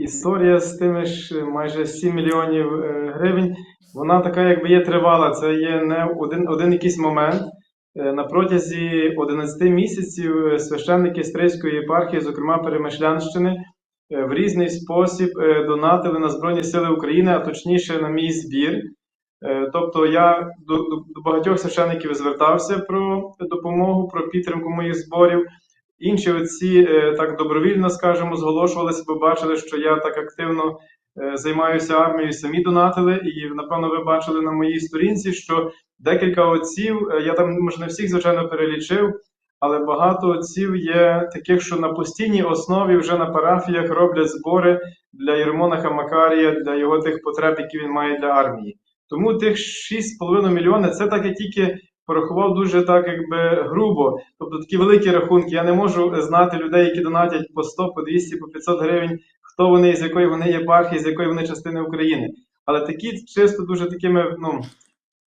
історія з тими ж майже 7 мільйонів е, гривень, вона така, якби є тривала. Це є не один, один якийсь момент. Е, На протязі 11 місяців е, священники Стрийської єпархії, зокрема Перемишлянщини, е, в різний спосіб е, донатили на Збройні Сили України, а точніше на мій збір. Е, Тобто я до, до багатьох священників звертався про допомогу, про підтримку моїх зборів. Інші отці е, так добровільно, скажімо, зголошувалися, бо бачили, що я так активно е, займаюся армією, самі донатили. І напевно ви бачили на моїй сторінці, що декілька отців, е, я там може не всіх звичайно перелічив, але багато отців є таких, що на постійній основі вже на парафіях роблять збори для Єрмонаха Макарія, для його тих потреб, які він має для армії. Тому тих 6,5 мільйони це так я тільки порахував дуже так, якби грубо. Тобто такі великі рахунки. Я не можу знати людей, які донатять по 100, по 200, по 500 гривень, хто вони, з якої вони єпархії, з якої вони частини України. Але такі чисто дуже такими ну,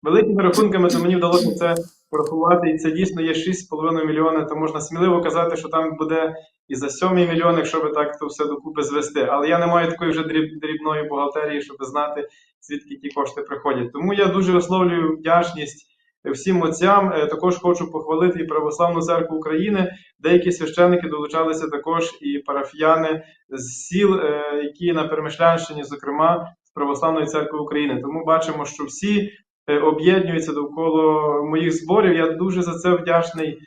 великими рахунками, то мені вдалося це порахувати. І це дійсно є 6,5 мільйони. То можна сміливо казати, що там буде і за 7 мільйон, якщо так то все докупи звести. Але я не маю такої вже дріб- дрібної бухгалтерії, щоб знати, звідки ті кошти приходять. Тому я дуже висловлюю вдячність всім отцям. Е, Також хочу похвалити і Православну церкву України. Деякі священники долучалися також і парафіяни з сіл, е, які на Перемишлянщині, зокрема з Православної церкви України. Тому бачимо, що всі е, об'єднуються довкола моїх зборів. Я дуже за це вдячний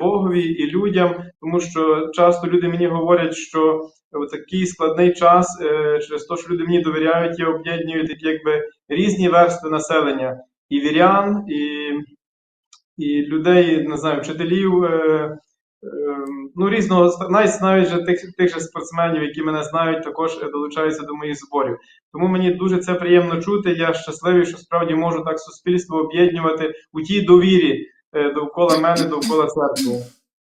Богові і людям, тому що часто люди мені говорять, що в такий складний час, через те, що люди мені довіряють, я об'єдную такі якби різні верстви населення і вірян, і, і людей, не знаю, вчителів. е, е, Ну, різного навіть навіть же тих, тих же спортсменів, які мене знають, також долучаються до моїх зборів. Тому мені дуже це приємно чути. Я щасливий, що справді можу так суспільство об'єднувати у тій довірі е, довкола мене, довкола церкви.